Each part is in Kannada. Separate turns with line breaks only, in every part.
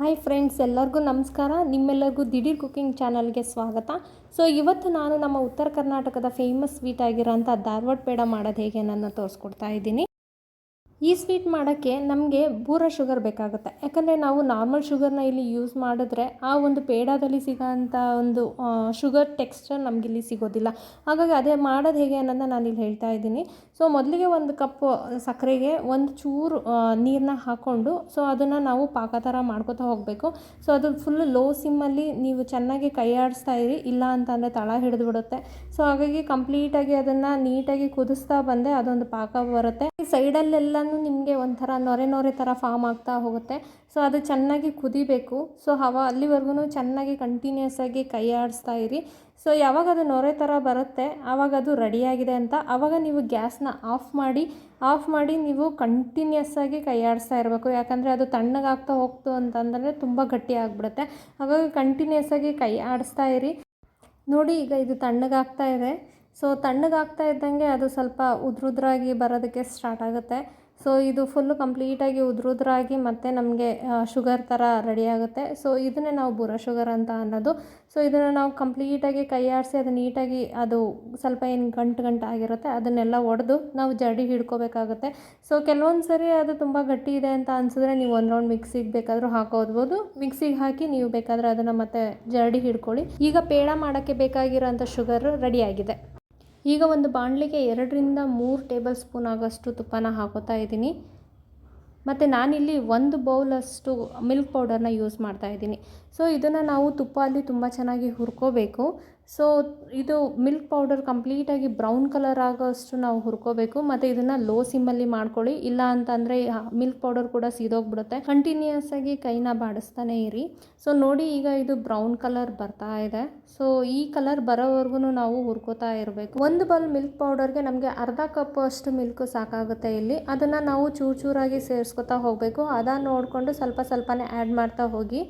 ಹಾಯ್ ಫ್ರೆಂಡ್ಸ್ ಎಲ್ಲರಿಗೂ ನಮಸ್ಕಾರ. ನಿಮ್ಮೆಲ್ಲರಿಗೂ ದಿಢೀರ್ ಕುಕಿಂಗ್ ಚಾನಲ್ಗೆ ಸ್ವಾಗತ. ಸೊ ಇವತ್ತು ನಾನು ನಮ್ಮ ಉತ್ತರ ಕರ್ನಾಟಕದ ಫೇಮಸ್ ಸ್ವೀಟ್ ಆಗಿರೋಂಥ ಧಾರವಾಡ ಪೇಡ ಮಾಡೋದು ಹೇಗೆ ನನ್ನ ತೋರಿಸ್ಕೊಡ್ತಾ ಇದ್ದೀನಿ. ಈ ಸ್ವೀಟ್ ಮಾಡೋಕ್ಕೆ ನಮಗೆ ಬೂರ ಶುಗರ್ ಬೇಕಾಗುತ್ತೆ. ಯಾಕಂದರೆ ನಾವು ನಾರ್ಮಲ್ ಶುಗರ್ನ ಇಲ್ಲಿ ಯೂಸ್ ಮಾಡಿದ್ರೆ ಆ ಒಂದು ಪೇಡಾದಲ್ಲಿ ಸಿಗೋಂಥ ಒಂದು ಶುಗರ್ ಟೆಕ್ಸ್ಚರ್ ನಮಗಿಲ್ಲಿ ಸಿಗೋದಿಲ್ಲ. ಹಾಗಾಗಿ ಅದೇ ಮಾಡೋದು ಹೇಗೆ ಅನ್ನೋದನ್ನ ನಾನಿಲ್ಲಿ ಹೇಳ್ತಾ ಇದ್ದೀನಿ. ಸೊ ಮೊದಲಿಗೆ ಒಂದು ಕಪ್ ಸಕ್ಕರೆಗೆ ಒಂದು ಚೂರು ನೀರನ್ನ ಹಾಕ್ಕೊಂಡು ಸೊ ಅದನ್ನು ನಾವು ಪಾಕ ಥರ ಮಾಡ್ಕೋತಾ ಹೋಗಬೇಕು. ಸೊ ಅದು ಫುಲ್ ಲೋ ಸಿಮ್ಮಲ್ಲಿ ನೀವು ಚೆನ್ನಾಗಿ ಕೈ ಆಡಿಸ್ತಾ ಇರಿ. ಇಲ್ಲ ಅಂತಂದರೆ ತಳ ಹಿಡಿದು ಬಿಡುತ್ತೆ. ಸೊ ಹಾಗಾಗಿ ಕಂಪ್ಲೀಟಾಗಿ ಅದನ್ನು ನೀಟಾಗಿ ಕುದಿಸ್ತಾ ಬಂದೆ ಅದೊಂದು ಪಾಕ ಬರುತ್ತೆ. ಸೈಡಲ್ಲೆಲ್ಲ ನಿಮಗೆ ಒಂಥರ ನೊರೆ ನೊರೆ ಥರ ಫಾರ್ಮ್ ಆಗ್ತಾ ಹೋಗುತ್ತೆ. ಸೊ ಅದು ಚೆನ್ನಾಗಿ ಕುದಿಬೇಕು. ಸೊ ಹವಾ ಅಲ್ಲಿವರೆಗೂ ಚೆನ್ನಾಗಿ ಕಂಟಿನ್ಯೂಸ್ ಆಗಿ ಕೈ ಆಡಿಸ್ತಾ ಇರಿ. ಸೊ ಯಾವಾಗ ಅದು ನೊರೆ ಥರ ಬರುತ್ತೆ, ಆವಾಗ ಅದು ರೆಡಿಯಾಗಿದೆ ಅಂತ, ಆವಾಗ ನೀವು ಗ್ಯಾಸ್ನ ಆಫ್ ಮಾಡಿ ಆಫ್ ಮಾಡಿ ನೀವು ಕಂಟಿನ್ಯೂಸ್ ಆಗಿ ಕೈಯಾಡಿಸ್ತಾ ಇರಬೇಕು. ಯಾಕಂದರೆ ಅದು ತಣ್ಣಗಾಗ್ತಾ ಹೋಗ್ತು ಅಂತಂದರೆ ತುಂಬ ಗಟ್ಟಿ ಆಗಿಬಿಡುತ್ತೆ. ಹಾಗಾಗಿ ಕಂಟಿನ್ಯೂಸ್ ಆಗಿ ಕೈ ಆಡಿಸ್ತಾ ಇರಿ. ನೋಡಿ, ಈಗ ಇದು ತಣ್ಣಗಾಗ್ತಾ ಇದೆ. ಸೊ ತಣ್ಣಗಾಗ್ತಾ ಇದ್ದಂಗೆ ಅದು ಸ್ವಲ್ಪ ಉದ್ರುದ್ರಾಗಿ ಬರೋದಕ್ಕೆ ಸ್ಟಾರ್ಟ್ ಆಗುತ್ತೆ. ಸೊ ಇದು ಫುಲ್ಲು ಕಂಪ್ಲೀಟಾಗಿ ಉದುರುದ್ರಾಗಿ ಮತ್ತು ನಮಗೆ ಶುಗರ್ ಥರ ರೆಡಿ ಆಗುತ್ತೆ. ಸೊ ಇದನ್ನೇ ನಾವು ಬುರ ಶುಗರ್ ಅಂತ ಅನ್ನೋದು. ಸೊ ಇದನ್ನು ನಾವು ಕಂಪ್ಲೀಟಾಗಿ ಕೈ ಆಡಿಸಿ ಅದು ನೀಟಾಗಿ ಅದು ಸ್ವಲ್ಪ ಏನು ಗಂಟು ಗಂಟು ಆಗಿರುತ್ತೆ, ಅದನ್ನೆಲ್ಲ ಒಡೆದು ನಾವು ಜಡಿ ಹಿಡ್ಕೋಬೇಕಾಗುತ್ತೆ. ಸೊ ಕೆಲವೊಂದು ಸರಿ ಅದು ತುಂಬ ಗಟ್ಟಿ ಇದೆ ಅಂತ ಅನಿಸಿದ್ರೆ ನೀವು ಒಂದು ರೌಂಡ್ ಮಿಕ್ಸಿಗೆ ಬೇಕಾದರೂ ಹಾಕೋದ್ಬೋದು. ಮಿಕ್ಸಿಗೆ ಹಾಕಿ ನೀವು ಬೇಕಾದರೆ ಅದನ್ನು ಮತ್ತೆ ಜರಡಿ ಹಿಡ್ಕೊಳ್ಳಿ. ಈಗ ಪೇಡ ಮಾಡೋಕ್ಕೆ ಬೇಕಾಗಿರೋಂಥ ಶುಗರ್ ರೆಡಿಯಾಗಿದೆ ಈಗ ಒಂದು ಬಾಣಲಿಗೆ ಎರಡರಿಂದ ಮೂರು ಟೇಬಲ್ ಸ್ಪೂನ್ ಆಗೋಷ್ಟು ತುಪ್ಪನ ಹಾಕೋತಾ ಇದ್ದೀನಿ. ಮತ್ತು ನಾನಿಲ್ಲಿ ಒಂದು ಬೌಲಷ್ಟು ಮಿಲ್ಕ್ ಪೌಡರ್ನ ಯೂಸ್ ಮಾಡ್ತಾ ಇದ್ದೀನಿ. ಸೊ ಇದನ್ನು ನಾವು ತುಪ್ಪ ಅಲ್ಲಿ ತುಂಬ ಚೆನ್ನಾಗಿ ಹುರ್ಕೋಬೇಕು. ಸೊ ಇದು ಮಿಲ್ಕ್ ಪೌಡರ್ ಕಂಪ್ಲೀಟಾಗಿ ಬ್ರೌನ್ ಕಲರ್ ಆಗೋಷ್ಟು ನಾವು ಹುರ್ಕೋಬೇಕು. ಮತ್ತು ಇದನ್ನು ಲೋ ಸಿಮ್ಮಲ್ಲಿ ಮಾಡ್ಕೊಳ್ಳಿ. ಇಲ್ಲ ಅಂತಂದರೆ ಮಿಲ್ಕ್ ಪೌಡರ್ ಕೂಡ ಸೀದೋಗ್ಬಿಡುತ್ತೆ. ಕಂಟಿನ್ಯೂಸ್ ಆಗಿ ಕೈನ ಬಾಡಿಸ್ತಾನೆ ಇರಿ. ಸೊ ನೋಡಿ ಈಗ ಇದು ಬ್ರೌನ್ ಕಲರ್ ಬರ್ತಾ ಇದೆ. ಸೊ ಈ ಕಲರ್ ಬರೋವರೆಗೂ ನಾವು ಹುರ್ಕೋತಾ ಇರಬೇಕು. ಒಂದು ಬಲ್ ಮಿಲ್ಕ್ ಪೌಡರ್ಗೆ ನಮಗೆ ಅರ್ಧ ಕಪ್ ಅಷ್ಟು ಮಿಲ್ಕ್ ಸಾಕಾಗುತ್ತೆ ಇಲ್ಲಿ. ಅದನ್ನು ನಾವು ಚೂರು ಚೂರಾಗಿ ಸೇರಿಸ್ಕೊತಾ ಹೋಗಬೇಕು. ಅದನ್ನು ನೋಡಿಕೊಂಡು ಸ್ವಲ್ಪ ಸ್ವಲ್ಪನೇ ಆ್ಯಡ್ ಮಾಡ್ತಾ ಹೋಗಿ.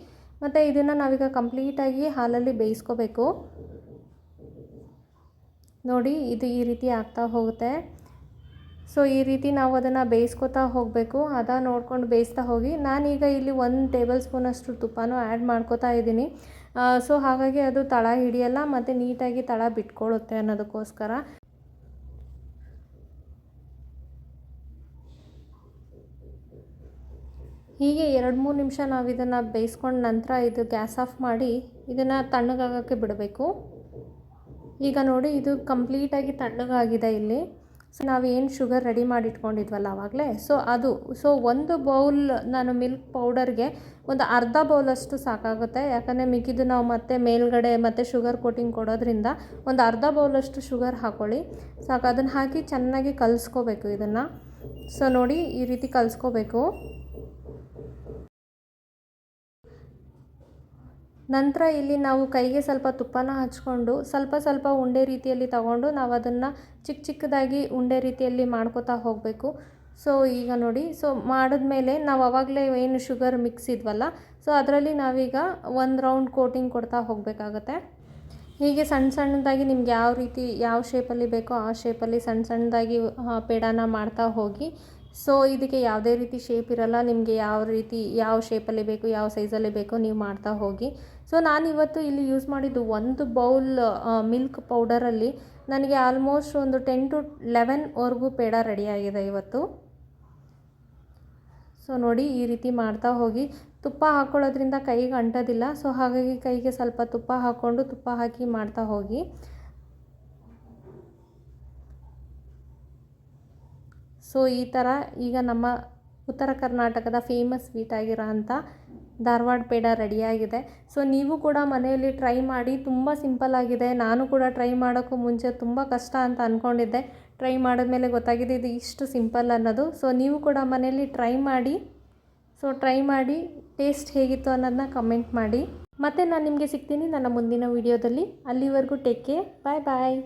ಮತ್ತು ಇದನ್ನು ನಾವೀಗ ಕಂಪ್ಲೀಟಾಗಿ ಹಾಲಲ್ಲಿ ಬೇಯಿಸ್ಕೋಬೇಕು. ನೋಡಿ, ಇದು ಈ ರೀತಿ ಆಗ್ತಾ ಹೋಗುತ್ತೆ. ಸೊ ಈ ರೀತಿ ನಾವು ಅದನ್ನು ಬೇಯಿಸ್ಕೋತಾ ಹೋಗಬೇಕು. ಅದ ನೋಡ್ಕೊಂಡು ಬೇಯಿಸ್ತಾ ಹೋಗಿ, ನಾನೀಗ ಇಲ್ಲಿ ಒಂದು ಟೇಬಲ್ ಸ್ಪೂನಷ್ಟು ತುಪ್ಪನೂ ಆ್ಯಡ್ ಮಾಡ್ಕೋತಾ ಇದ್ದೀನಿ. ಸೊ ಹಾಗಾಗಿ ಅದು ತಳ ಹಿಡಿಯಲ್ಲ, ಮತ್ತು ನೀಟಾಗಿ ತಳ ಬಿಟ್ಕೊಳ್ಳುತ್ತೆ ಅನ್ನೋದಕ್ಕೋಸ್ಕರ. ಹೀಗೆ ಎರಡು ಮೂರು ನಿಮಿಷ ನಾವು ಇದನ್ನು ಬೇಯಿಸ್ಕೊಂಡ ನಂತರ ಇದು ಗ್ಯಾಸ್ ಆಫ್ ಮಾಡಿ, ಇದನ್ನು ತಣ್ಣಗಾಗೋಕ್ಕೆ ಬಿಡಬೇಕು. ಈಗ ನೋಡಿ, ಇದು ಕಂಪ್ಲೀಟಾಗಿ ತಣ್ಣಗಾಗಿದೆ ಇಲ್ಲಿ. ಸೊ ಏನು ಶುಗರ್ ರೆಡಿ ಮಾಡಿ ಇಟ್ಕೊಂಡಿದ್ವಲ್ಲ ಆವಾಗಲೇ ಸೊ ಅದು ಸೊ ಒಂದು ಬೌಲ್ ನಾನು ಮಿಲ್ಕ್ ಪೌಡರ್ಗೆ ಒಂದು ಅರ್ಧ ಬೌಲಷ್ಟು ಸಾಕಾಗುತ್ತೆ. ಯಾಕಂದರೆ ಮಿಕ್ಕಿದ್ದು ನಾವು ಮತ್ತೆ ಮೇಲ್ಗಡೆ ಮತ್ತು ಶುಗರ್ ಕೋಟಿಂಗ್ ಕೊಡೋದ್ರಿಂದ ಒಂದು ಅರ್ಧ ಬೌಲಷ್ಟು ಶುಗರ್ ಹಾಕ್ಕೊಳ್ಳಿ ಸಾಕು, ಅದನ್ನು ಹಾಕಿ ಚೆನ್ನಾಗಿ ಕಲಿಸ್ಕೋಬೇಕು ಇದನ್ನು. ಸೊ ನೋಡಿ, ಈ ರೀತಿ ಕಲಿಸ್ಕೋಬೇಕು. ನಂತರ ಇಲ್ಲಿ ನಾವು ಕೈಗೆ ಸ್ವಲ್ಪ ತುಪ್ಪನ ಹಚ್ಕೊಂಡು ಸ್ವಲ್ಪ ಸ್ವಲ್ಪ ಉಂಡೆ ರೀತಿಯಲ್ಲಿ ತಗೊಂಡು ನಾವು ಅದನ್ನು ಚಿಕ್ಕ ಚಿಕ್ಕದಾಗಿ ಉಂಡೆ ರೀತಿಯಲ್ಲಿ ಮಾಡ್ಕೋತಾ ಹೋಗಬೇಕು. ಸೊ ಈಗ ನೋಡಿ. ಸೊ ಮಾಡಿದ್ಮೇಲೆ ನಾವು ಅವಾಗಲೇ ಏನು ಶುಗರ್ ಮಿಕ್ಸ್ ಇದ್ವಲ್ಲ ಸೊ ಅದರಲ್ಲಿ ನಾವೀಗ ಒಂದು ರೌಂಡ್ ಕೋಟಿಂಗ್ ಕೊಡ್ತಾ ಹೋಗಬೇಕಾಗತ್ತೆ. ಹೀಗೆ ಸಣ್ಣ ಸಣ್ಣದಾಗಿ ನಿಮ್ಗೆ ಯಾವ ರೀತಿ, ಯಾವ ಶೇಪಲ್ಲಿ ಬೇಕೋ ಆ ಶೇಪಲ್ಲಿ ಸಣ್ಣ ಸಣ್ಣದಾಗಿ ಪೇಡಾನ ಮಾಡ್ತಾ ಹೋಗಿ ಸೊ ಇದಕ್ಕೆ ಯಾವುದೇ ರೀತಿ ಶೇಪ್ ಇರಲ್ಲ. ನಿಮಗೆ ಯಾವ ರೀತಿ, ಯಾವ ಶೇಪಲ್ಲಿ ಬೇಕು, ಯಾವ ಸೈಜಲ್ಲಿ ಬೇಕು ನೀವು ಮಾಡ್ತಾ ಹೋಗಿ. ಸೊ ನಾನಿವತ್ತು ಇಲ್ಲಿ ಯೂಸ್ ಮಾಡಿದ್ದು ಒಂದು ಬೌಲ್ ಮಿಲ್ಕ್ ಪೌಡರಲ್ಲಿ ನನಗೆ ಆಲ್ಮೋಸ್ಟ್ ಒಂದು ಟೆನ್ ಟು ಲೆವೆನ್ವರೆಗೂ ಪೇಡ ರೆಡಿಯಾಗಿದೆ ಇವತ್ತು. ಸೊ ನೋಡಿ ಈ ರೀತಿ ಮಾಡ್ತಾ ಹೋಗಿ. ತುಪ್ಪ ಹಾಕ್ಕೊಳ್ಳೋದ್ರಿಂದ ಕೈಗೆ ಅಂಟೋದಿಲ್ಲ. ಸೊ ಹಾಗಾಗಿ ಕೈಗೆ ಸ್ವಲ್ಪ ತುಪ್ಪ ಹಾಕ್ಕೊಂಡು ತುಪ್ಪ ಹಾಕಿ ಮಾಡ್ತಾ ಹೋಗಿ. ಸೊ ಈ ಥರ ಈಗ ನಮ್ಮ ಉತ್ತರ ಕರ್ನಾಟಕದ ಫೇಮಸ್ ಸ್ವೀಟ್ ಆಗಿರೋ ಅಂಥ ಧಾರವಾಡ ಪೇಡ ರೆಡಿಯಾಗಿದೆ ಸೊ ನೀವು ಕೂಡ ಮನೆಯಲ್ಲಿ ಟ್ರೈ ಮಾಡಿ ತುಂಬ ಸಿಂಪಲ್ ಆಗಿದೆ. ನಾನು ಕೂಡ ಟ್ರೈ ಮಾಡೋಕ್ಕೂ ಮುಂಚೆ ತುಂಬ ಕಷ್ಟ ಅಂತ ಅಂದ್ಕೊಂಡಿದ್ದೆ ಟ್ರೈ ಮಾಡಿದ್ಮೇಲೆ ಗೊತ್ತಾಗಿದೆ ಇದು ಇಷ್ಟು ಸಿಂಪಲ್ ಅನ್ನೋದು. ಸೊ ನೀವು ಕೂಡ ಮನೆಯಲ್ಲಿ ಟ್ರೈ ಮಾಡಿ. ಸೊ ಟ್ರೈ ಮಾಡಿ ಟೇಸ್ಟ್ ಹೇಗಿತ್ತು ಅನ್ನೋದನ್ನ ಕಮೆಂಟ್ ಮಾಡಿ. ಮತ್ತು ನಾನು ನಿಮಗೆ ಸಿಗ್ತೀನಿ ನನ್ನ ಮುಂದಿನ ವೀಡಿಯೋದಲ್ಲಿ ಅಲ್ಲಿವರೆಗೂ ಟೇಕ್ ಕೇರ್ ಬಾಯ್ ಬಾಯ್